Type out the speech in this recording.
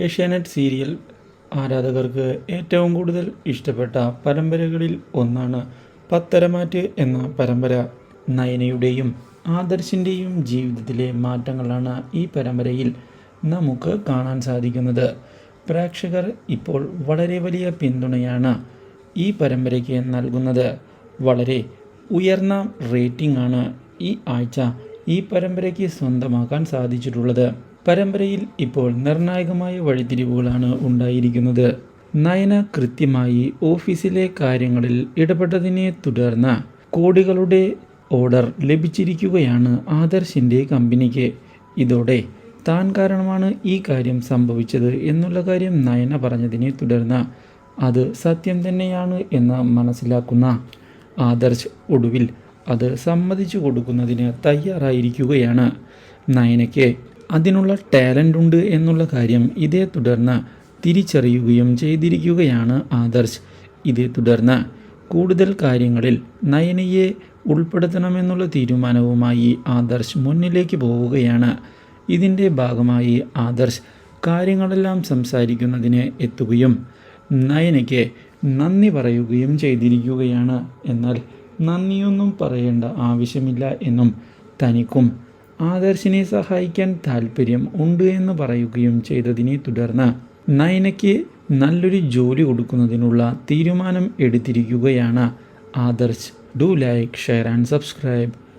Asianet serial ആരാധകർക്ക് ഏറ്റവും കൂടുതൽ ഇഷ്ടപ്പെട്ട പരമ്പരകളിൽ ഒന്നാണ് പത്തരമാറ്റ് എന്ന പരമ്പര. നയനയുടെയും ആദർശിന്റെയും ജീവിതത്തിലെ മാറ്റങ്ങളാണ് ഈ പരമ്പരയിൽ നമുക്ക് കാണാൻ സാധിക്കുന്നത്. പ്രേക്ഷകർ ഇപ്പോൾ വളരെ വലിയ പിന്തുണയാണ് ഈ പരമ്പരയ്ക്ക് നൽകുന്നത്. വളരെ ഉയർന്ന റേറ്റിംഗ് ആണ് ഈ ആഴ്ച ഈ പരമ്പരയ്ക്ക് സ്വന്തമാക്കാൻ സാധിച്ചിട്ടുള്ളത്. പരമ്പരയിൽ ഇപ്പോൾ നിർണായകമായ വഴിത്തിരിവുകളാണ് ഉണ്ടായിരിക്കുന്നത്. നയന കൃത്യമായി ഓഫീസിലെ കാര്യങ്ങളിൽ ഇടപെട്ടതിനെ തുടർന്ന് കോടികളുടെ ഓർഡർ ലഭിച്ചിരിക്കുകയാണ് ആദർശിന്റെ കമ്പനിക്ക്. ഇതോടെ താൻ കാരണമാണ് ഈ കാര്യം സംഭവിച്ചത് എന്നുള്ള കാര്യം നയന പറഞ്ഞതിനെ തുടർന്ന് അത് സത്യം തന്നെയാണ് എന്ന് മനസ്സിലാക്കുന്ന ആദർശ് ഒടുവിൽ അത് സമ്മതിച്ചു കൊടുക്കുന്നതിന് തയ്യാറായിരിക്കുകയാണ്. നയനയ്ക്ക് അതിനുള്ള ടാലന്റ് ഉണ്ട് എന്നുള്ള കാര്യം ഇതേ തുടർന്ന് തിരിച്ചറിയുകയും ചെയ്തിരിക്കുകയാണ് ആദർശ്. ഇതേ തുടർന്ന് കൂടുതൽ കാര്യങ്ങളിൽ നയനയെ ഉൾപ്പെടുത്തണമെന്നുള്ള തീരുമാനവുമായി ആദർശ് മുന്നിലേക്ക് പോവുകയാണ്. ഇതിന്റെ ഭാഗമായി ആദർശ് കാര്യങ്ങളെല്ലാം സംസാരിക്കുന്നതിന് എത്തുകയും നയനയ്ക്ക് നന്ദി പറയുകയും ചെയ്തിരിക്കുകയാണ്. എന്നാൽ നന്ദിയൊന്നും പറയേണ്ട ആവശ്യമില്ല എന്നും തനിക്കും ആദർശിനെ സഹായിക്കാൻ താല്പര്യം ഉണ്ട് എന്ന് പറയുകയും ചെയ്തതിനെ തുടർന്ന് നയനയ്ക്ക് നല്ലൊരു ജോലി കൊടുക്കുന്നതിനുള്ള തീരുമാനം എടുത്തിരിക്കുകയാണ്. Adarsh do like share and subscribe.